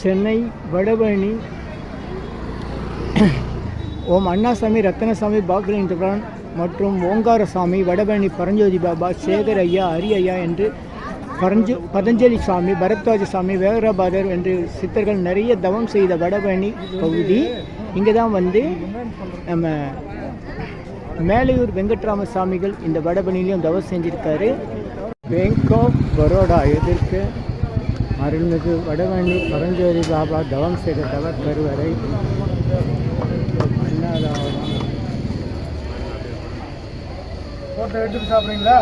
சென்னை வடபழனி. ஓம் அண்ணாசாமி ரத்தனசாமி பாக்ரேந்திரன் மற்றும் ஓங்காரசாமி வடபழனி பரஞ்சோதி பாபா சேகர் ஐயா ஹரி ஐயா என்று பரஞ்சு பதஞ்சலி சாமி பரத்வாஜ சாமி வேகராபாதர் என்று சித்தர்கள் நிறைய தவம் செய்த வடபழனி பகுதி. இங்கே தான் வந்து நம்ம மேலையூர் வெங்கட்ராம சாமிகள் இந்த வடபழனிலையும் தவம் செஞ்சிருக்காரு. பேங்க் ஆஃப் பரோடா எதிர்க்கு அருள்மிகு வடபழனி பரஞ்சோதி பாபா தவம் செய்த தவ கருவறை. ஃபோட்டோ எடுத்துட்டு சாப்பிட்றீங்களா?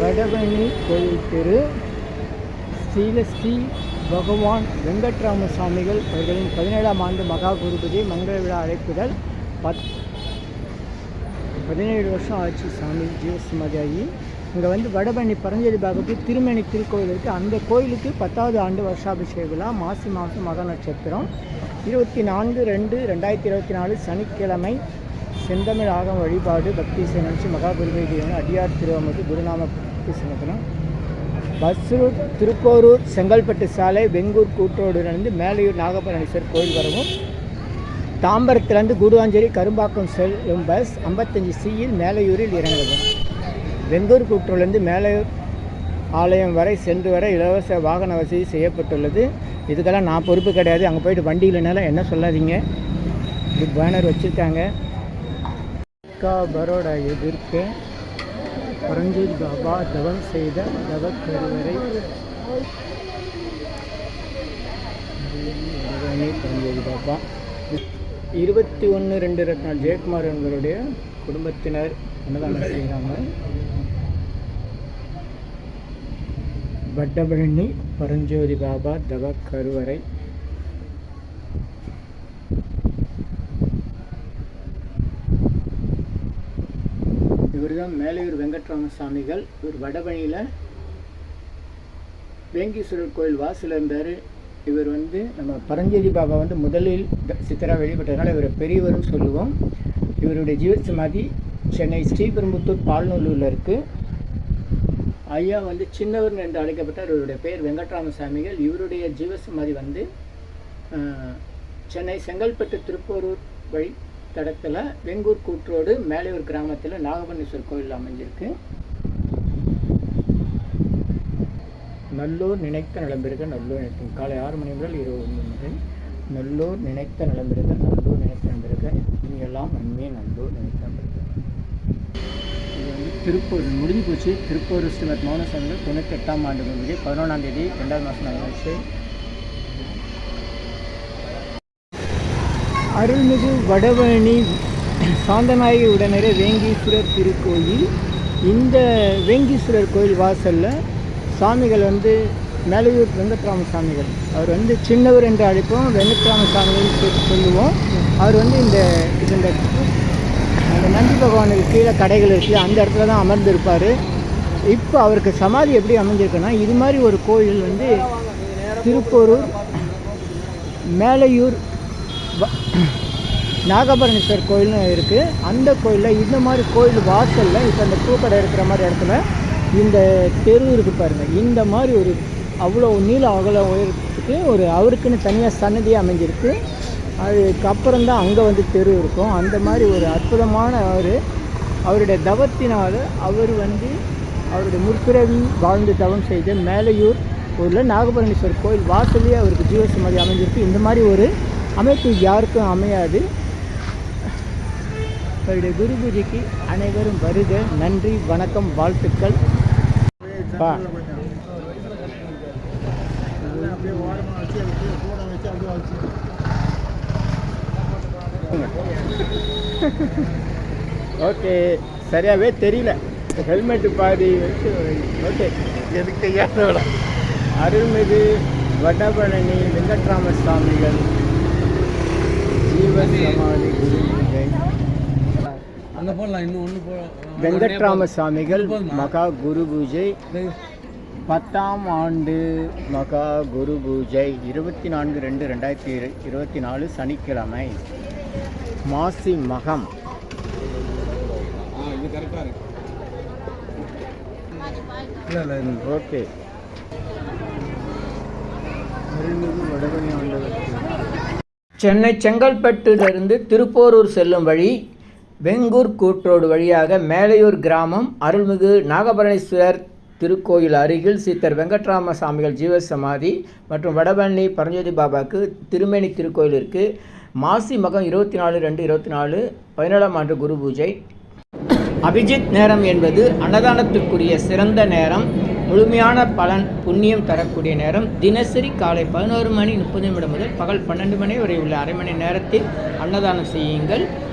வடபழனி கோயில் தெரு ஸ்ரீல ஸ்ரீ பகவான் வெங்கட்ராம சுவாமிகள் அவர்களின் பதினேழாம் ஆண்டு மகா குருபதி மங்கள விழா அழைப்புதல் பத் பதினேழு வருஷம் ஆச்சு சாமி ஜீவசமாதி இங்கே வந்து வடபழனி பரஞ்சோதி பாகத்து திருமணி திருக்கோயில் இருக்குது அந்த கோயிலுக்கு பத்தாவது ஆண்டு வருஷாபிஷேக விழா மாசி மாதம் மக நட்சத்திரம். இருபத்தி நான்கு ரெண்டு ரெண்டாயிரத்தி இருபத்தி நாலு சனிக்கிழமை செந்தமிழ் ஆகம் வழிபாடு பக்தி சேனி மகா தேவன் அடியார் திருவமது குருநாம பக்தி சமத்தினம் பஸ்ரூர் திருக்கோரூர் செங்கல்பட்டு சாலை வெங்கூர் கூட்டோடு நடந்து மேலையூர் நாகபரணீஸ்வர் கோயில் வரவும் தாம்பரத்துலேருந்து கூடுவாஞ்சேரி கரும்பாக்கம் செல்லும் பஸ் ஐம்பத்தஞ்சு சியில் மேலையூரில் இறங்கவும் வெங்கூர் கூற்றுலேருந்து மேலையூர் ஆலயம் வரை சென்று வர இலவச வாகன வசதி செய்யப்பட்டுள்ளது. இதுக்கெல்லாம் நான் பொறுப்பு கிடையாது. அங்கே போயிட்டு வண்டி இல்லைனால என்ன சொல்லாதீங்க. இது பேனர் வச்சுருக்காங்க. அக்கா பரோடா எதிர்க்க பரஞ்சூர் பாபா தவம் செய்த தவ கருவறை பரஞ்சோதி பாபா. இருபத்தி ஒன்று ரெண்டு நாள் ஜெயக்குமார் என்பவருடைய குடும்பத்தினர் அன்னதானம் செய்கிறாங்க? வட்டபழனி பரஞ்சோதி பாபா தவ கருவறை இவர் தான் மேலையூர் வெங்கட்ராம சாமிகள். இவர் வடபழனியில் வேங்கீஸ்வரர் கோயில் வாசல் இருந்தார். இவர் வந்து நம்ம பரஞ்சோதி பாபா வந்து முதலில் த- சித்தரா வெளிப்பட்டதுனால இவரை பெரியவரும் சொல்லுவோம். இவருடைய ஜீவசமாதி சென்னை ஸ்ரீபெரும்புத்தூர் பால்நூலூரில் இருக்குது ஐயா வந்து சின்னவர் என்று அழைக்கப்பட்டார். இவருடைய பெயர் வெங்கட்ராம சாமிகள் இவருடைய ஜீவசமாதி வந்து சென்னை செங்கல்பட்டு திருப்போரூர் வழி தடத்தில் வெங்கூர் கூற்றோடு மேலையூர் கிராமத்தில் நாகபனீஸ்வரர் கோயில் அமைஞ்சிருக்கு. நல்லூர் நினைத்த நலம்பெருக நல்லூர் நினைக்கும். காலை ஆறு மணி முதல் இரவு மணி வரை நல்லூர் நினைத்த நலம்பெருக நல்லூர் நினைத்த நலம்பெருக இனியெல்லாம் நன்மையே நல்லூர் நினைத்த நலம்பெருக இது வந்து திருப்பூர் முடிஞ்சு போச்சு. திருப்பூர் ஸ்ரீமத் மௌனசாமிகள் தொண்ணூற்றி எட்டாம் ஆண்டு முடிஞ்சு பதினொன்றாம் தேதி ரெண்டாவது மாதம் நடந்துச்சு அருள்மிகு வடபழனி சாந்தநாயகி உடனே வேங்கீஸ்வரர் திருக்கோயில். இந்த வேங்கீஸ்வரர் கோயில் வாசலில் சாமிகள் வந்து மேலையூர் வெங்கட்ராம சாமிகள் அவர் வந்து சின்னவர் என்று அழைப்போம். வெங்கட்ராம சாமிகள் சொல்லுவோம். அவர் வந்து இந்த இது இந்த அந்த நந்தி பகவானுக்கு கீழே கடைகள் இருக்குது அந்த இடத்துல தான் அமர்ந்திருப்பார். இப்போ அவருக்கு சமாதி எப்படி அமைஞ்சிருக்குன்னா இது மாதிரி ஒரு கோயில் வந்து திருப்போரூர் மேலையூர் வ- கோயில்னு இருக்குது அந்த கோயிலில் இந்த மாதிரி கோயில் வாசலில் இப்போ அந்த பூக்கடை இருக்கிற மாதிரி இடத்துல இந்த தெரு இருக்கு பாருங்கள் இந்த மாதிரி ஒரு அவ்வளோ நீள அகல உயரத்துக்கு ஒரு அவருக்குன்னு தனியாக சன்னதியாக அமைஞ்சிருக்கு. அதுக்கப்புறம் தான் அங்கே வந்து தெரு இருக்கும். அந்த மாதிரி ஒரு அற்புதமான அவர் அவருடைய தவத்தினால் அவர் வந்து அவருடைய முற்பிறவி வாழ்ந்து தவம் செய்த மேலையூர் ஊரில் நாகபரணீஸ்வரர் கோயில் வாசலே அவருக்கு ஜீவசமாதி அமைஞ்சிருக்கு. இந்த மாதிரி ஒரு அமைப்பு யாருக்கும் அமையாது. அவருடைய குரு பூஜைக்கு அனைவரும் வருக. நன்றி வணக்கம் வாழ்த்துக்கள். வச்சு ஓகே சரியாகவே தெரியல. ஹெல்மெட்டு பாதி வச்சு ஓகே. எதுக்கு கையாளோட அருள்மிகு வடபழனி வெங்கட்ராம சுவாமிகள். ஜீவன் சமாதி குரு பூஜை அங்கே போடலாம் இன்னும் ஒன்று போ வெங்கட்ராம சுவாமிகள் மகா குரு பூஜை. பத்தாம் ஆண்டு மகா குரு பூஜை. இருபத்தி நான்கு ரெண்டு ரெண்டாயிரத்தி இரு இருபத்தி நாலு சனிக்கிழமை. மாசி மகம். ஓகே. சென்னை செங்கல்பட்டிலிருந்து திருப்போரூர் செல்லும் வழி வெங்கூர் கூற்றோடு வழியாக மேலையூர் கிராமம் அருள்மிகு நாகபரணீஸ்வரர் திருக்கோயில் அருகில் சித்தர் வெங்கட்ராம சாமிகள் ஜீவசமாதி மற்றும் வடபழனி பரஞ்சோதி பாபாவுக்கு திருமேனி திருக்கோயில் இருக்குது மாசி மகம் இருபத்தி நாலு ரெண்டு இருபத்தி நாலு பதினேழாம் ஆண்டு குரு பூஜை. அபிஜித் நேரம் என்பது அன்னதானத்திற்குரிய சிறந்த நேரம். முழுமையான பலன் புண்ணியம் தரக்கூடிய நேரம். தினசரி காலை பதினோரு மணி முப்பது நிமிடம் முதல் பகல் பன்னெண்டு மணி வரை உள்ள அரை மணி நேரத்தில் அன்னதானம் செய்யுங்கள்.